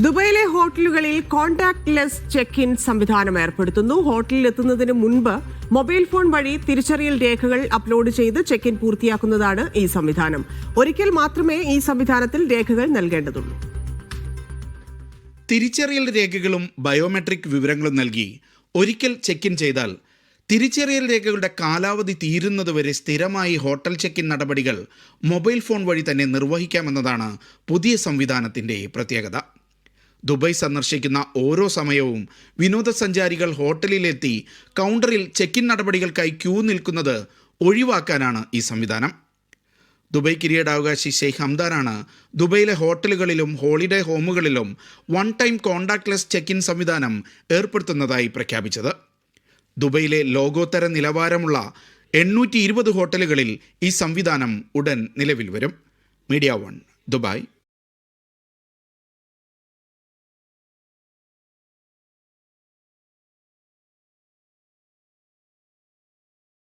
ദുബൈയിലെ ഹോട്ടലുകളിൽ contact less check in സംവിധാനം ഏർപ്പെടുത്തുന്നു. ഹോട്ടലിൽ എത്തുന്നതിന് മുൻപ് മൊബൈൽ ഫോൺ വഴി തിരിച്ചറിയൽ രേഖകൾ അപ്ലോഡ് ചെയ്ത് ചെക്ക് ഇൻ പൂർത്തിയാക്കുന്നതാണ് ഈ സംവിധാനം. ഒരിക്കൽ മാത്രമേ ഈ സംവിധാനത്തിൽ രേഖകൾ നൽകേണ്ടതുള്ളൂ. തിരിച്ചറിയൽ രേഖകളും ബയോമെട്രിക് വിവരങ്ങളും നൽകി ഒരിക്കൽ ചെക്ക് ഇൻ ചെയ്താൽ തിരിച്ചറിയൽ രേഖകളുടെ കാലാവധി തീരുന്നതുവരെ സ്ഥിരമായി ഹോട്ടൽ ചെക്ക് ഇൻ നടപടികൾ മൊബൈൽ ഫോൺ വഴി തന്നെ നിർവഹിക്കാമെന്നതാണ് പുതിയ സംവിധാനത്തിന്റെ പ്രത്യേകത. ദുബായ് സന്ദർശിക്കുന്ന ഓരോ സമയവും വിനോദസഞ്ചാരികൾ ഹോട്ടലിലെത്തി കൗണ്ടറിൽ ചെക്കിൻ നടപടികൾക്കായി ക്യൂ നിൽക്കുന്നത് ഒഴിവാക്കാനാണ് ഈ സംവിധാനം. ദുബായ് കിരീടാവകാശി ഷെയ്ഖ് ഹംദാനാണ് ദുബൈയിലെ ഹോട്ടലുകളിലും holiday ഹോമുകളിലും one time contactless check in സംവിധാനം ഏർപ്പെടുത്തുന്നതായി പ്രഖ്യാപിച്ചത്. ദുബൈയിലെ ലോകോത്തര നിലവാരമുള്ള എണ്ണൂറ്റി ഹോട്ടലുകളിൽ ഈ സംവിധാനം ഉടൻ നിലവിൽ വരും. Media one Dubai.